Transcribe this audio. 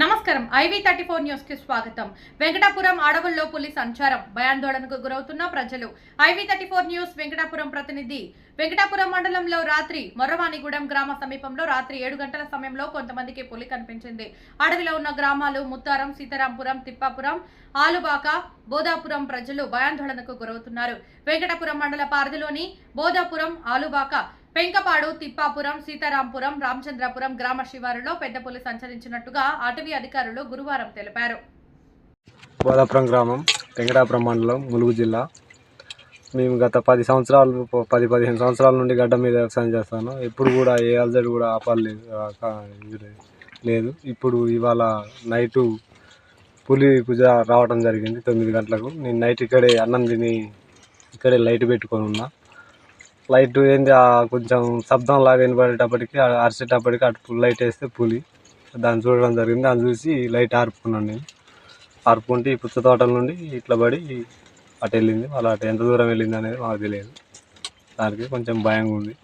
నమస్కారం. Ivy thirty four న్యూస్కి స్వాగతం. వెంకటాపురం అడవుల్లో పులి సంచారం. భయాందోళనకు గురవుతున్న ప్రజలు. IV thirty four news Venkatapuram ప్రతినిధి. వెంకటాపురం మండలంలో రాత్రి మొర్రవాణిగూడెం గ్రామ సమీపంలో రాత్రి ఏడు గంటల సమయంలో కొంతమందికి పులి కనిపించింది. అడవిలో ఉన్న గ్రామాలు ముత్తారం సీతారాంపురం తిప్పాపురం ఆలుబాక బోధాపురం ప్రజలు భయాందోళనకు గురవుతున్నారు. వెంకటాపురం మండల పారిధిలోని బోధాపురం ఆలుబాక పెంకపాడు తిప్పాపురం సీతారాంపురం రామచంద్రపురం గ్రామ శివారులో పెద్ద పులి సంచరించినట్టుగా అటవీ అధికారులు గురువారం తెలిపారు. బోధాపురం గ్రామం వెంకటాపురం మండలం ములుగు జిల్లా. మేము గత పది సంవత్సరాలు పది పదిహేను సంవత్సరాల నుండి గడ్డ మీద వ్యవసాయం చేస్తాను. ఎప్పుడు కూడా ఏ అలజడి కూడా ఆపాలి లేదు. ఇప్పుడు ఇవాళ నైటు పులి పూజ రావడం జరిగింది తొమ్మిది గంటలకు. నేను నైట్ ఇక్కడే అన్నం తిని ఇక్కడే లైట్ పెట్టుకొని ఉన్నా. లైట్ ఏంది ఆ కొంచెం శబ్దం లాగా వినపడేటప్పటికి ఆ అరిచేటప్పటికి అటు పుల్ లైట్ వేస్తే పులి. దాన్ని చూడడం జరిగింది. దాన్ని చూసి లైట్ ఆర్పుకున్నాను నేను. ఆర్పుకుంటే ఈ పుచ్చ తోటల నుండి ఇట్లా పడి అటు వెళ్ళింది. అలా అటు ఎంత దూరం వెళ్ళింది అనేది మాకు తెలియదు. దానికి కొంచెం భయంగా ఉంది.